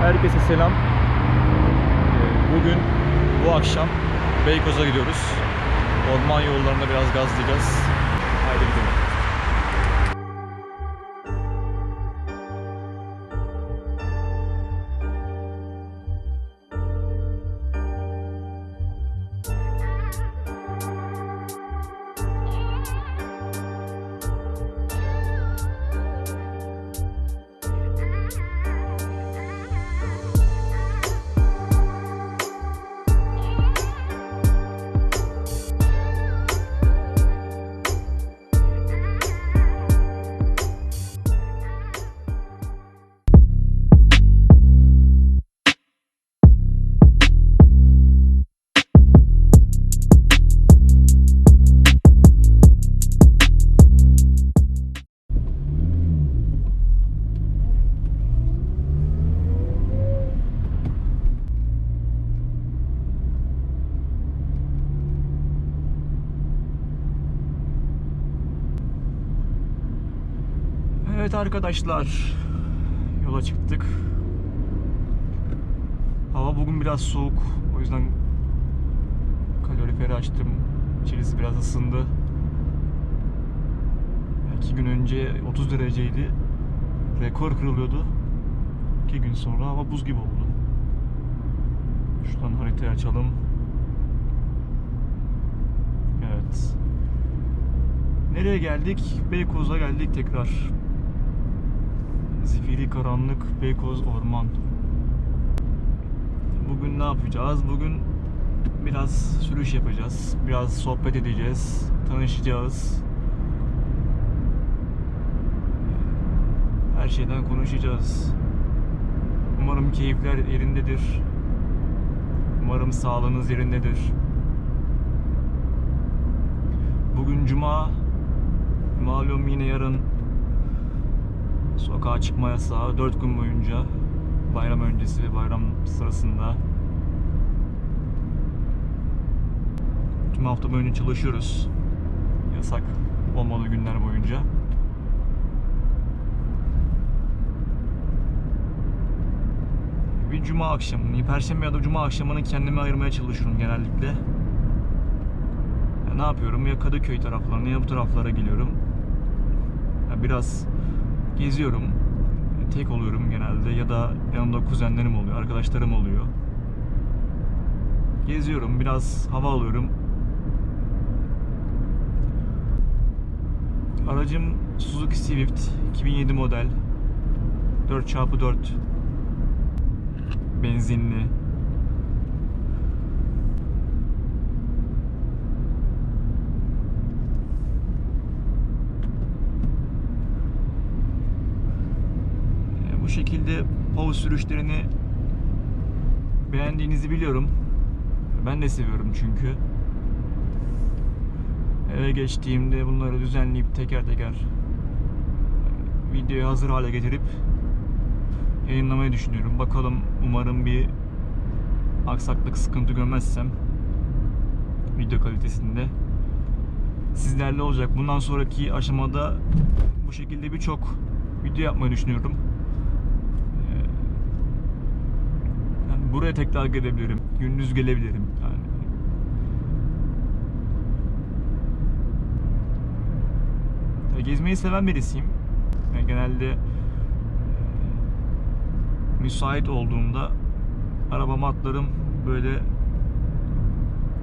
Herkese selam. Ee, Bugün bu akşam Beykoz'a gidiyoruz. Orman yollarında biraz gazlayacağız. Haydi gidelim. Evet arkadaşlar. Yola çıktık. Hava bugün biraz soğuk. O yüzden kaloriferi açtım. İçerisi biraz ısındı. İki gün önce 30 dereceydi. Rekor kırılıyordu. İki gün sonra hava buz gibi oldu. Şuradan haritayı açalım. Evet. Nereye geldik? Beykoz'a geldik tekrar. Zifiri karanlık Beykoz Orman. Bugün ne yapacağız? Bugün biraz sürüş yapacağız. Biraz sohbet edeceğiz. Tanışacağız. Her şeyden konuşacağız. Umarım keyifler yerindedir. Umarım sağlığınız yerindedir. Bugün cuma. Malum yine yarın sokağa çıkma yasağı 4 gün boyunca bayram öncesi ve bayram sırasında tüm hafta boyunca çalışıyoruz. Yasak olmadığı günler boyunca. Bir cuma akşamını, perşembe ya da cuma akşamını kendime ayırmaya çalışıyorum genellikle. Ya ne yapıyorum? Ya Kadıköy taraflarına ya bu taraflara geliyorum. Ya biraz geziyorum. Tek oluyorum genelde ya da yanımda kuzenlerim oluyor, arkadaşlarım oluyor. Geziyorum, biraz hava alıyorum. Aracım Suzuki Swift 2007 model 4x4 benzinli. E, Bu şekilde POV sürüşlerini beğendiğinizi biliyorum. Ben de seviyorum çünkü. Eve geçtiğimde bunları düzenleyip teker teker e, videoya hazır hale getirip yayınlamayı düşünüyorum. Bakalım umarım bir aksaklık, sıkıntı görmezsem video kalitesinde sizlerle olacak. Bundan sonraki aşamada bu şekilde birçok video yapmayı düşünüyorum. Ee, Yani buraya tekrar gelebilirim. Gündüz gelebilirim. Yani Ya gezmeyi seven birisiyim. Yani genelde e, müsait olduğumda arabama atlarım böyle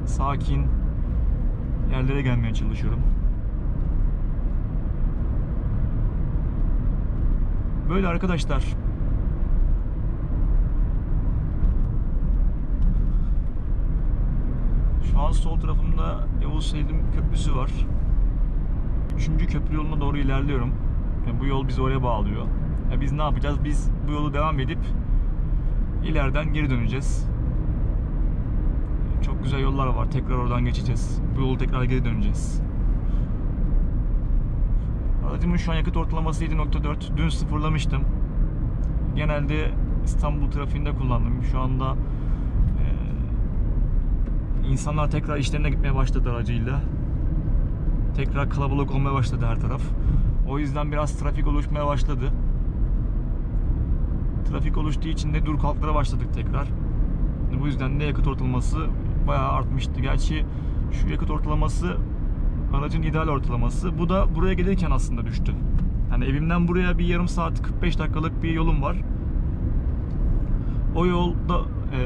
sakin yerlere gelmeye çalışıyorum. Böyle arkadaşlar. Şu an sol tarafımda Yavuz Selim Köprüsü var. Üçüncü köprü yoluna doğru ilerliyorum. Yani bu yol bizi oraya bağlıyor. Ya biz ne yapacağız? Biz bu yolu devam edip ileriden geri döneceğiz. Çok güzel yollar var. Tekrar oradan geçeceğiz. Bu yolu tekrar geri döneceğiz. Aracımın şu an yakıt ortalaması 7.4. Dün sıfırlamıştım. Genelde İstanbul trafiğinde kullandım. Şu anda insanlar tekrar işlerine gitmeye başladı aracıyla. Tekrar kalabalık olmaya başladı her taraf. O yüzden biraz trafik oluşmaya başladı. Trafik oluştuğu için de dur kalklara başladık tekrar. Bu yüzden de yakıt ortalaması bayağı artmıştı. Gerçi şu yakıt ortalaması aracın ideal ortalaması. Bu da buraya gelirken aslında düştü. Yani evimden buraya bir yarım saat 45 dakikalık bir yolum var. O yolda eee,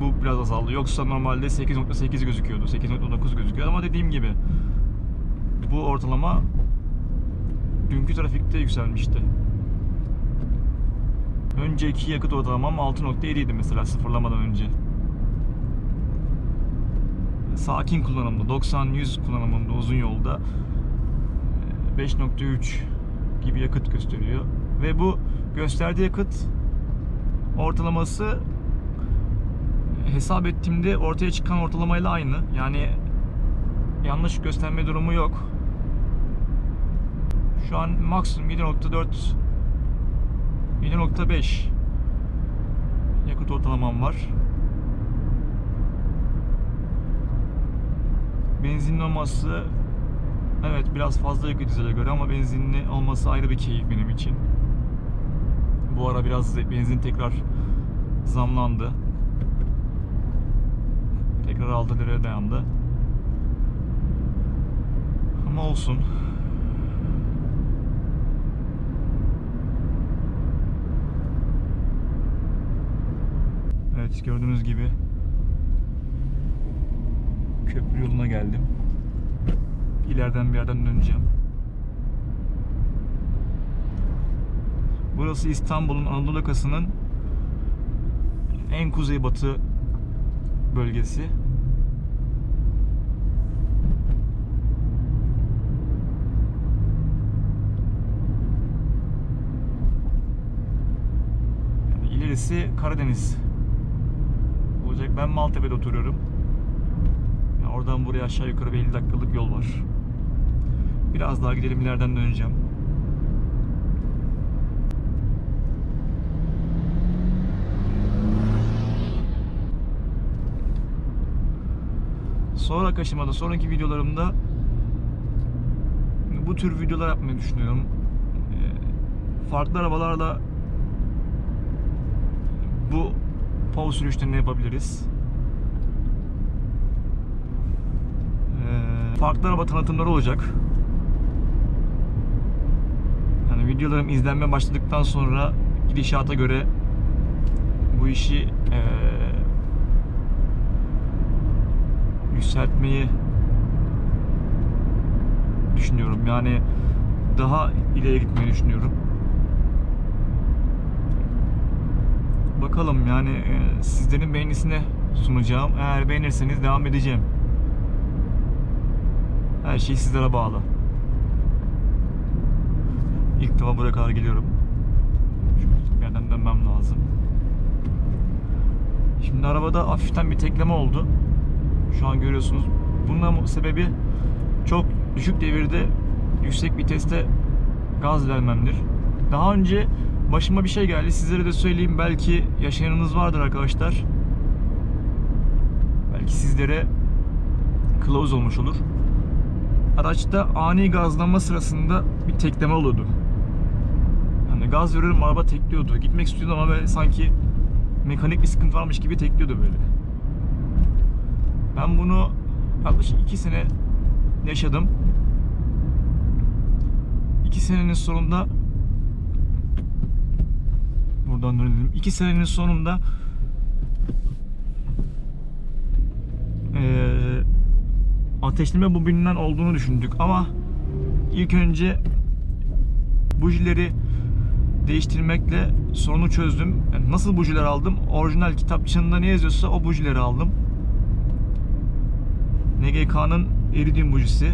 bu biraz azaldı. Yoksa normalde 8.8 gözüküyordu. 8.9 gözüküyordu ama dediğim gibi bu ortalama dünkü trafikte yükselmişti. Önceki yakıt ortalamam 6.7 idi mesela sıfırlamadan önce. Sakin kullanımda 90-100 kullanımında uzun yolda e, 5.3 gibi yakıt gösteriyor. Ve bu gösterdiği yakıt ortalaması hesap ettiğimde ortaya çıkan ortalamayla aynı. Yani yanlış gösterme durumu yok. Şu an maksimum 7.4 7.5 yakıt ortalamam var. Benzinli olması evet biraz fazla yakıt dizele göre ama benzinli olması ayrı bir keyif benim için. Bu ara biraz benzin tekrar zamlandı. Tekrar 6 liraya dayandı. Ama olsun. Evet gördüğünüz gibi köprü yoluna geldim. İleriden bir yerden döneceğim. Burası İstanbul'un Anadolu yakasının en kuzeybatı bölgesi. İlerisi Karadeniz olacak. Ben Maltepe'de oturuyorum. Yani oradan buraya aşağı yukarı bir 50 dakikalık yol var. Biraz daha gidelim ileriden döneceğim. Sonraki aşamada, sonraki videolarımda bu tür videolar yapmayı düşünüyorum. Ee, Farklı arabalarla bu POV sürüşlerini yapabiliriz. Ee, Farklı araba tanıtımları olacak. Yani videolarım izlenme başladıktan sonra gidişata göre bu işi eee yükseltmeyi düşünüyorum. Yani daha ileriye gitmeyi düşünüyorum. Bakalım yani e, sizlerin beğenisine sunacağım. Eğer beğenirseniz devam edeceğim. Her şey sizlere bağlı. İlk defa buraya kadar geliyorum. Şöyle bir yerden dönmem lazım. Şimdi arabada hafiften bir tekleme oldu. Şu an görüyorsunuz. Bunun sebebi çok düşük devirde yüksek viteste gaz vermemdir. Daha önce başıma bir şey geldi. Sizlere de söyleyeyim. Belki yaşayanınız vardır arkadaşlar. Belki sizlere kılavuz olmuş olur. Araçta ani gazlama sırasında bir tekleme oluyordu. Yani gaz veriyorum araba tekliyordu. Gitmek istiyordum ama böyle sanki mekanik bir sıkıntı varmış gibi tekliyordu böyle. Ben bunu yaklaşık 2 sene yaşadım. 2 senenin sonunda buradan dönelim. 2 senenin sonunda eee ateşleme bobininden olduğunu düşündük ama ilk önce bujileri değiştirmekle sorunu çözdüm. Yani nasıl bujiler aldım? Orijinal kitapçığında ne yazıyorsa o bujileri aldım. NGK'nın iridium bujisi.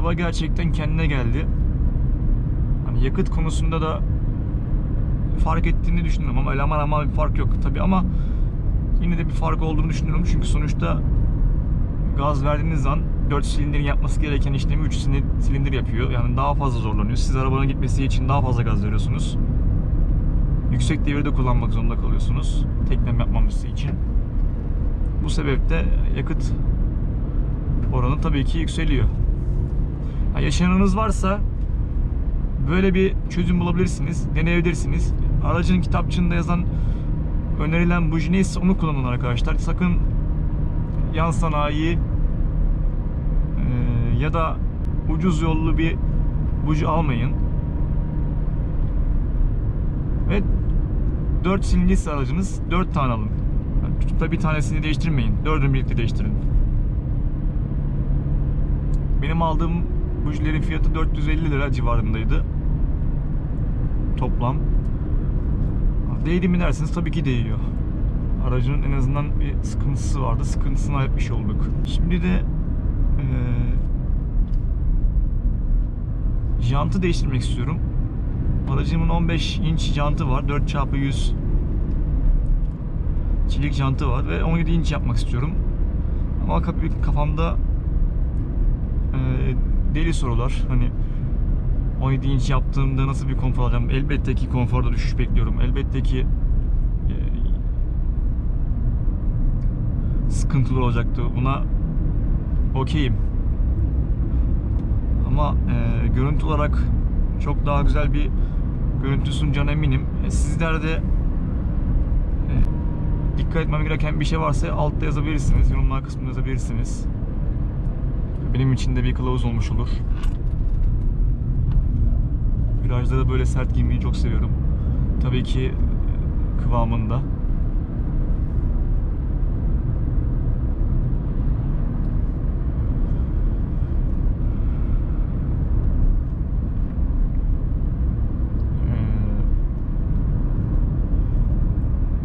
Araba gerçekten kendine geldi. Hani yakıt konusunda da fark ettiğini düşünüyorum ama eleman ama bir fark yok tabi ama yine de bir fark olduğunu düşünüyorum çünkü sonuçta gaz verdiğiniz an 4 silindirin yapması gereken işlemi 3 silindir yapıyor. Yani daha fazla zorlanıyor. Siz arabanın gitmesi için daha fazla gaz veriyorsunuz yüksek devirde kullanmak zorunda kalıyorsunuz. Teklem yapmaması için. Bu sebeple yakıt oranı tabii ki yükseliyor. Ha, yaşayanınız varsa böyle bir çözüm bulabilirsiniz, deneyebilirsiniz. Aracın kitapçığında yazan önerilen buji neyse onu kullanın arkadaşlar. Sakın yan sanayi e, ya da ucuz yollu bir buji almayın. Ve 4 silindirli aracınız 4 tane alın. Yani tutup da bir tanesini değiştirmeyin. Dördünü birlikte değiştirin. Benim aldığım bujilerin fiyatı 450 lira civarındaydı. Toplam. Değdi mi dersiniz tabii ki değiyor. Aracın en azından bir sıkıntısı vardı. Sıkıntısını halletmiş olduk. Şimdi de eee jantı değiştirmek istiyorum. Aracımın 15 inç jantı var. 4x100 çelik jantı var ve 17 inç yapmak istiyorum. Ama kaf- kafamda eee, deli sorular. Hani 17 inç yaptığımda nasıl bir konfor alacağım? Elbette ki konforda düşüş bekliyorum. Elbette ki eee, sıkıntılı olacaktı. Buna okeyim. Ama eee, görüntü olarak çok daha güzel bir görüntü sunacağına eminim. E, sizler de e, dikkat etmem gereken bir şey varsa altta yazabilirsiniz. Yorumlar kısmında yazabilirsiniz. Benim için de bir kılavuz olmuş olur. Virajda da böyle sert giymeyi çok seviyorum. Tabii ki e, kıvamında.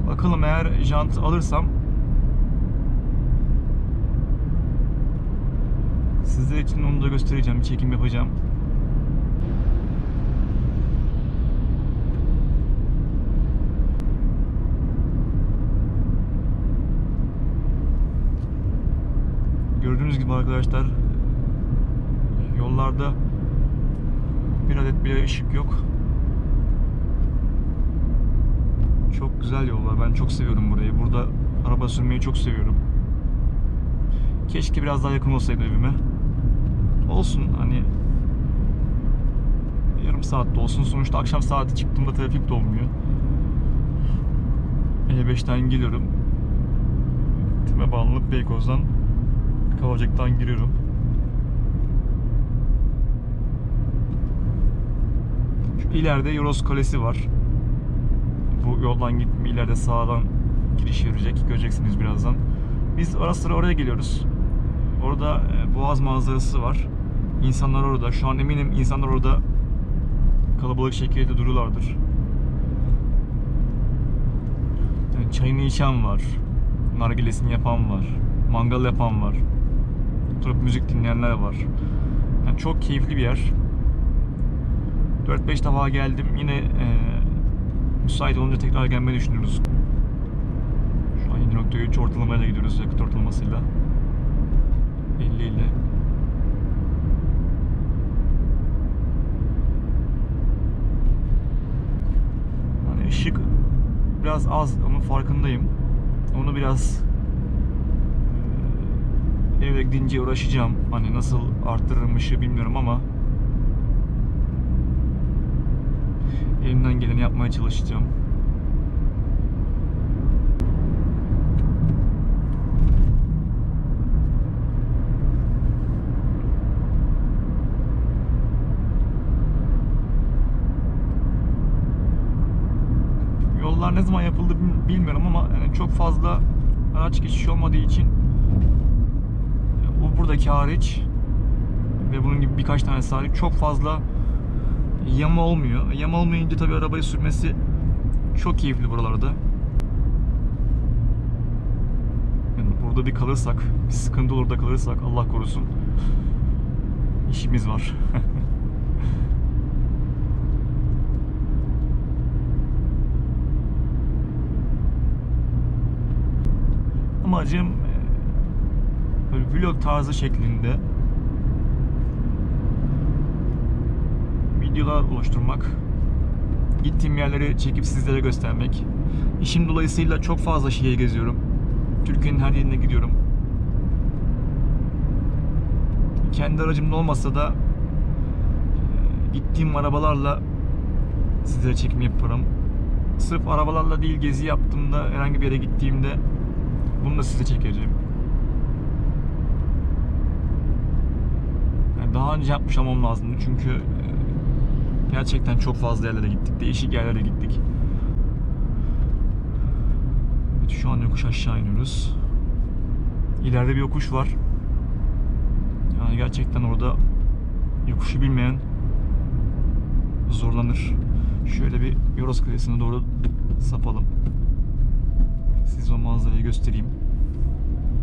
Ee, Bakalım eğer jant alırsam sizler için onu da göstereceğim. Bir çekim yapacağım. Gördüğünüz gibi arkadaşlar yollarda bir adet bile ışık yok. Çok güzel yollar. Ben çok seviyorum burayı. Burada araba sürmeyi çok seviyorum. Keşke biraz daha yakın olsaydı evime. Olsun hani yarım saatte olsun. Sonuçta akşam saati çıktığımda trafik de olmuyor. E5'ten geliyorum. Time bağlanıp Beykoz'dan Kavacık'tan giriyorum. Şu ileride Yoros Kalesi var. Bu yoldan gitme ileride sağdan giriş verecek. Göreceksiniz birazdan. Biz ara sıra oraya geliyoruz. Orada e, Boğaz manzarası var. İnsanlar orada. Şu an eminim insanlar orada kalabalık şekilde duruyorlardır. Yani çayını içen var. Nargilesini yapan var. Mangal yapan var. Oturup müzik dinleyenler var. Yani çok keyifli bir yer. 4-5 defa geldim. Yine e, müsait olunca tekrar gelmeyi düşünüyoruz. Şu an 7.3 ortalamayla gidiyoruz yakıt ortalamasıyla. 50 ile. Işık biraz az onun farkındayım. Onu biraz eve gidince uğraşacağım. Hani nasıl arttırırım ışığı bilmiyorum ama elimden geleni yapmaya çalışacağım. Yollar ne zaman yapıldı bil- bilmiyorum ama yani çok fazla araç geçişi olmadığı için bu buradaki hariç ve bunun gibi birkaç tane hariç çok fazla yama olmuyor. Yama olmayınca tabii arabayı sürmesi çok keyifli buralarda. Yani burada bir kalırsak, bir sıkıntı olur da kalırsak Allah korusun işimiz var. Amacım e, böyle vlog tarzı şeklinde videolar oluşturmak. Gittiğim yerleri çekip sizlere göstermek. İşim dolayısıyla çok fazla şehir geziyorum. Türkiye'nin her yerine gidiyorum. Kendi aracımda olmasa da gittiğim arabalarla sizlere çekim yaparım. Sırf arabalarla değil gezi yaptığımda herhangi bir yere gittiğimde bunu da size çekeceğim. Yani daha önce yapmış olmam lazımdı çünkü e, gerçekten çok fazla yerlere gittik. Değişik yerlere gittik. Evet, şu an yokuş aşağı iniyoruz. İleride bir yokuş var. Yani gerçekten orada yokuşu bilmeyen zorlanır. Şöyle bir Yoros Kalesi'ne doğru sapalım. Size o manzarayı göstereyim.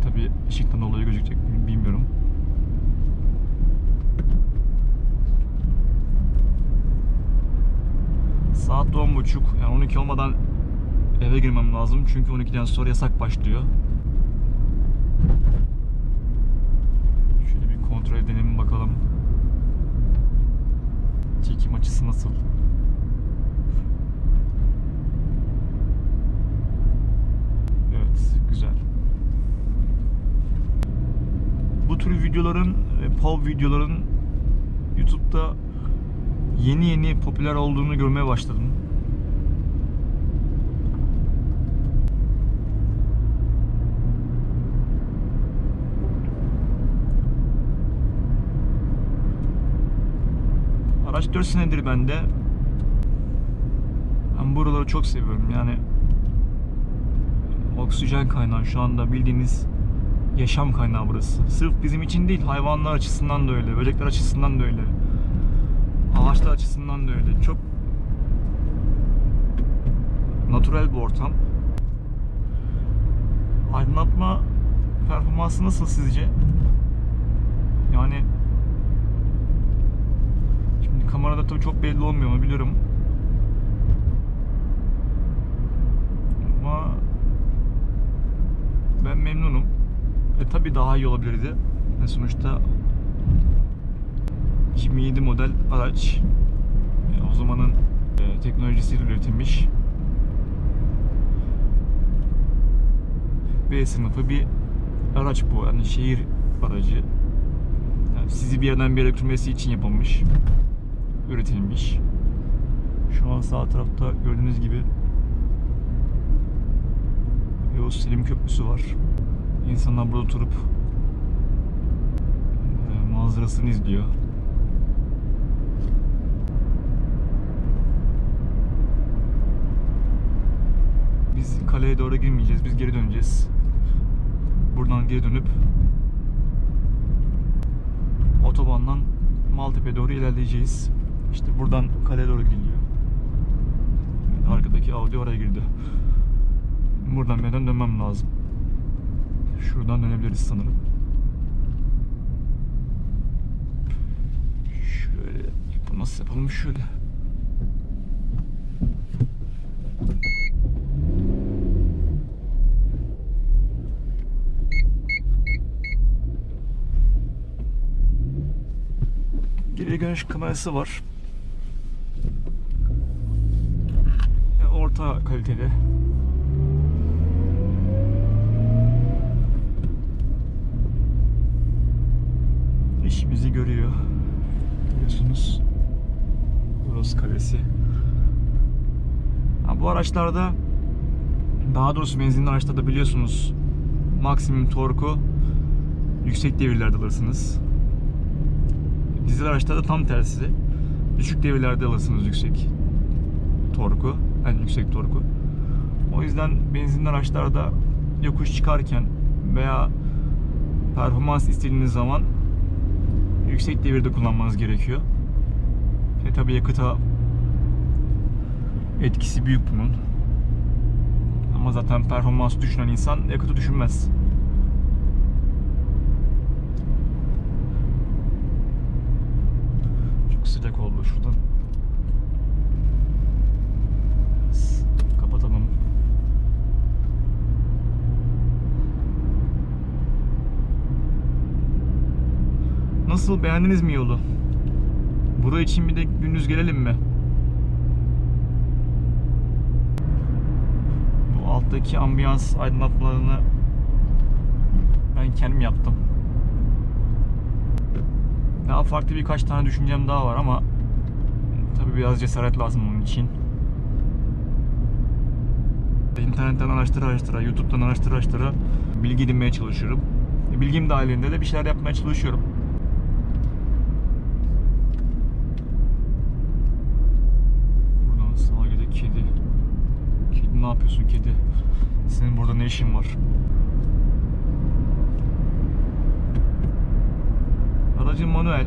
Tabi ışıktan dolayı gözükecek mi bilmiyorum. Saat 10.30 yani 12 olmadan eve girmem lazım çünkü 12'den sonra yasak başlıyor. Şöyle bir kontrol edelim bakalım. Çekim açısı nasıl? Evet, güzel. Bu tür videoların, e, POV videoların YouTube'da yeni yeni popüler olduğunu görmeye başladım. Araç 4 senedir bende. Ben buraları çok seviyorum. Yani oksijen kaynağı şu anda bildiğiniz yaşam kaynağı burası. Sırf bizim için değil, hayvanlar açısından da öyle, böcekler açısından da öyle. Ağaçlar açısından da öyle. Çok natural bir ortam. Aydınlatma performansı nasıl sizce? Yani şimdi kamerada tabii çok belli olmuyor mu biliyorum. Ama ben memnunum. Tabii daha iyi olabilirdi. E sonuçta 2007 model araç. E, o zamanın e, teknolojisiyle üretilmiş. B sınıfı bir araç bu. Yani şehir aracı. Yani sizi bir yerden bir yere götürmesi için yapılmış. Üretilmiş. Şu an sağ tarafta gördüğünüz gibi Yavuz Selim Köprüsü var. İnsanlar burada oturup e, manzarasını izliyor. Biz kaleye doğru girmeyeceğiz. Biz geri döneceğiz. Buradan geri dönüp otobandan Maltepe'ye doğru ilerleyeceğiz. İşte buradan kaleye doğru gidiliyor. Arkadaki Audi oraya girdi. Buradan benden dönmem lazım. Şuradan dönebiliriz sanırım. Şöyle yapalım. Nasıl yapalım? Şöyle. Geri görüş kamerası var. Yani orta kalitede. İşimizi görüyor. Biliyorsunuz. Burası Kalesi. Ha, bu araçlarda daha doğrusu benzinli araçlarda biliyorsunuz maksimum torku yüksek devirlerde alırsınız. Dizel araçlarda tam tersi. Düşük devirlerde alırsınız yüksek torku, en yüksek torku. O yüzden benzinli araçlarda yokuş çıkarken veya performans istediğiniz zaman yüksek devirde kullanmanız gerekiyor. E tabi yakıta etkisi büyük bunun. Ama zaten performans düşünen insan yakıtı düşünmez. Çok sıcak oldu şuradan. Biraz Kapatalım. Nasıl beğendiniz mi yolu? Bura için bir de gündüz gelelim mi? Bu alttaki ambiyans aydınlatmalarını ben kendim yaptım. Daha farklı birkaç tane düşüncem daha var ama Tabii biraz cesaret lazım onun için. İnternetten araştıra araştıra, YouTube'dan araştıra araştıra bilgi edinmeye çalışıyorum. Bilgim dahilinde de bir şeyler yapmaya çalışıyorum. Buradan sağa gidiyor kedi. Yapıyorsun kedi? Senin burada ne işin var? Aracın manuel.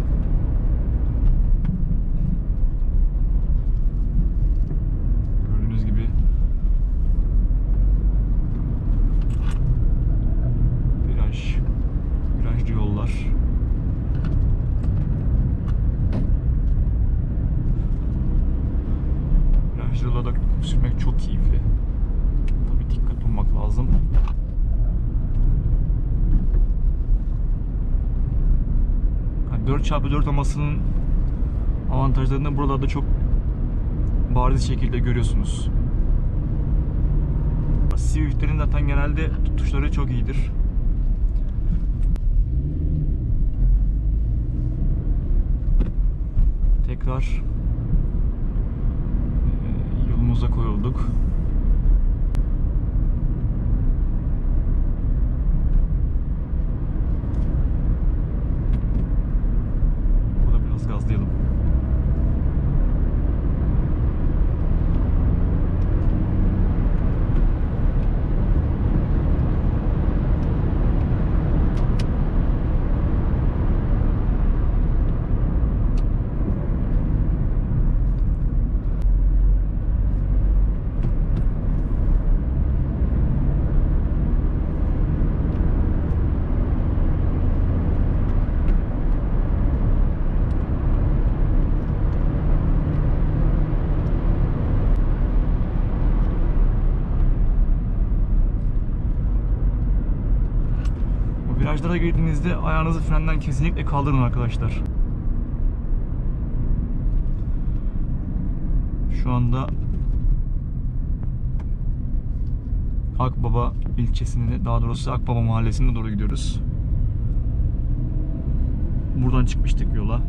3x4 Amas'ın avantajlarını buralarda çok bariz şekilde görüyorsunuz. Swift'lerin zaten genelde tutuşları çok iyidir. Tekrar yolumuza koyulduk. Burada virajlara girdiğinizde ayağınızı frenden kesinlikle kaldırın arkadaşlar. Şu anda Akbaba ilçesine daha doğrusu Akbaba mahallesine doğru gidiyoruz. Buradan çıkmıştık yola.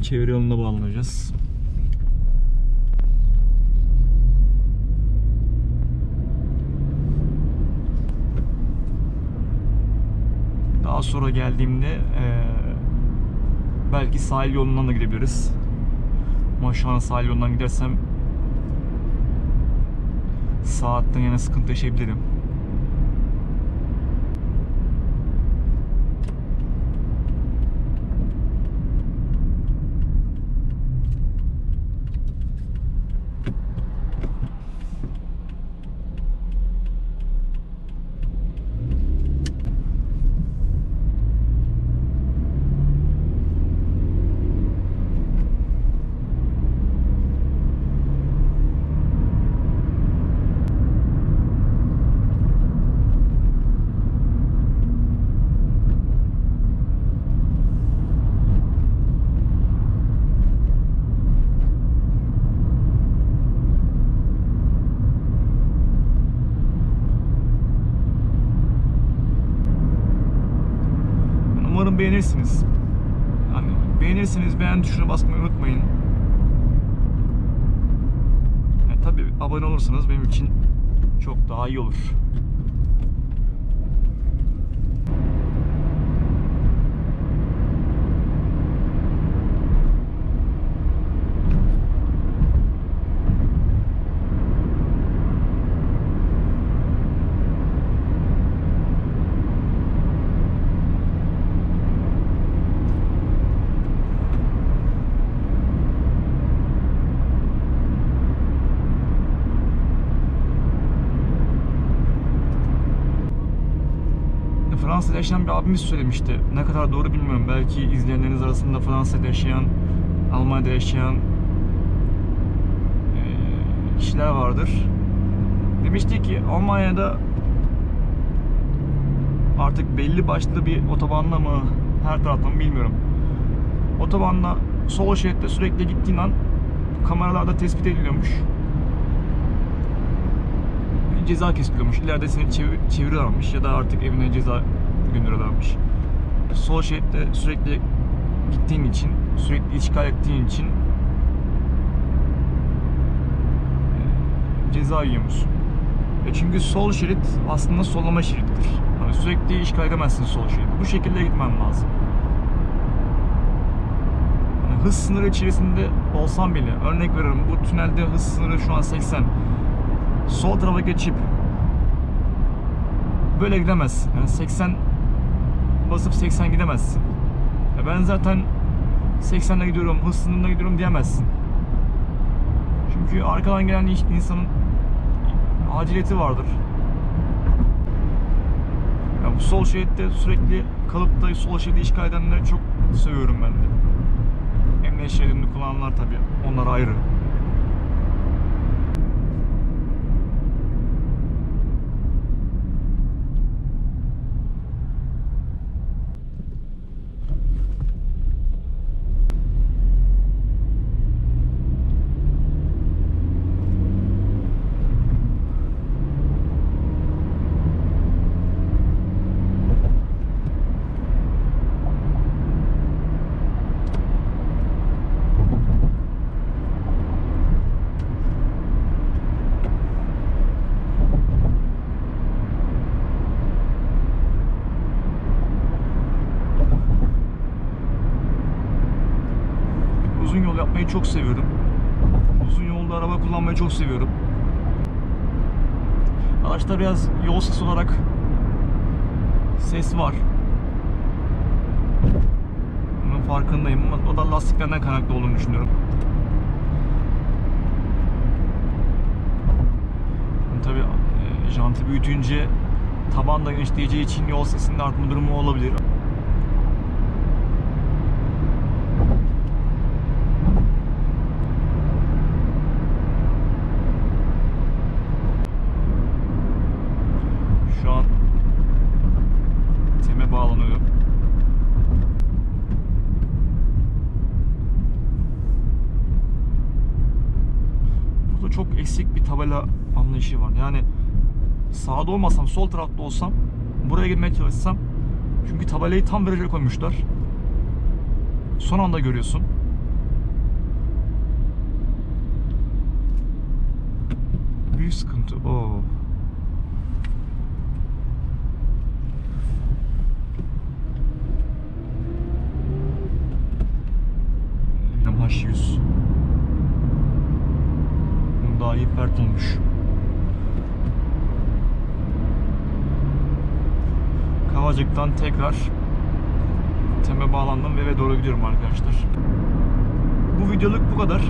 Buradan çevre yoluna bağlanacağız. Daha sonra geldiğimde eee, belki sahil yolundan da gidebiliriz. Ama şu an sahil yolundan gidersem saatten yana sıkıntı yaşayabilirim. Umarım beğenirsiniz. Yani beğenirseniz beğen tuşuna basmayı unutmayın. Yani tabii abone olursanız benim için çok daha iyi olur. Fransa'da yaşayan bir abimiz söylemişti. Ne kadar doğru bilmiyorum. Belki izleyenleriniz arasında Fransa'da yaşayan, Almanya'da yaşayan kişiler vardır. Demişti ki Almanya'da artık belli başlı bir otobanla mı her taraftan mı bilmiyorum. Otobanla sol şeritte sürekli gittiğin an kameralarda tespit ediliyormuş. Ceza kesiliyormuş. İleride seni çevir, çeviriyorlarmış ya da artık evine ceza gönderiyorlarmış. Sol şeritte sürekli gittiğin için, sürekli işgal ettiğin için e, ceza yiyormuşsun. E çünkü sol şerit aslında sollama şerittir. Hani sürekli işgal edemezsin sol şeridi. Bu şekilde gitmen lazım. Hani hız sınırı içerisinde olsam bile örnek veriyorum bu tünelde hız sınırı şu an 80. Sol tarafa geçip böyle gidemezsin. Yani 80 basıp 80 gidemezsin. Ya ben zaten 80'le gidiyorum, hız sınırında gidiyorum diyemezsin. Çünkü arkadan gelen insanın aciliyeti vardır. Ya bu sol şeritte sürekli kalıp da sol şeridi işgal edenleri çok seviyorum ben de. Emniyet şeridini kullananlar tabii. Onlar ayrı. Uzun yol yapmayı çok seviyorum. Uzun yolda araba kullanmayı çok seviyorum. Araçta biraz yol sesi olarak ses var. Bunun farkındayım ama o da lastiklerden kaynaklı olduğunu düşünüyorum. Tabii e, jantı büyütünce taban da genişleyeceği için yol sesinde artma durumu olabilir. Şu an teme bağlanıyor. Burada çok eksik bir tabela anlayışı var. Yani sağda olmasam, sol tarafta olsam buraya girmeye çalışsam çünkü tabelayı tam viraja koymuşlar. Son anda görüyorsun. Büyük sıkıntı. Oo. Benim H100. Bunun daha iyi pert olmuş. Kavacık'tan tekrar teme bağlandım ve eve doğru gidiyorum arkadaşlar. Bu videoluk bu kadar.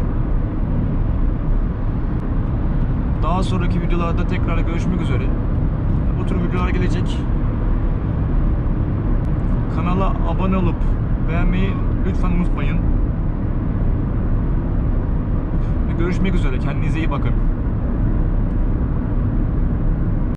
Daha sonraki videolarda tekrar görüşmek üzere. Bu tür videolar gelecek. Kanala abone olup beğenmeyi lütfen unutmayın. Ve görüşmek üzere. Kendinize iyi bakın.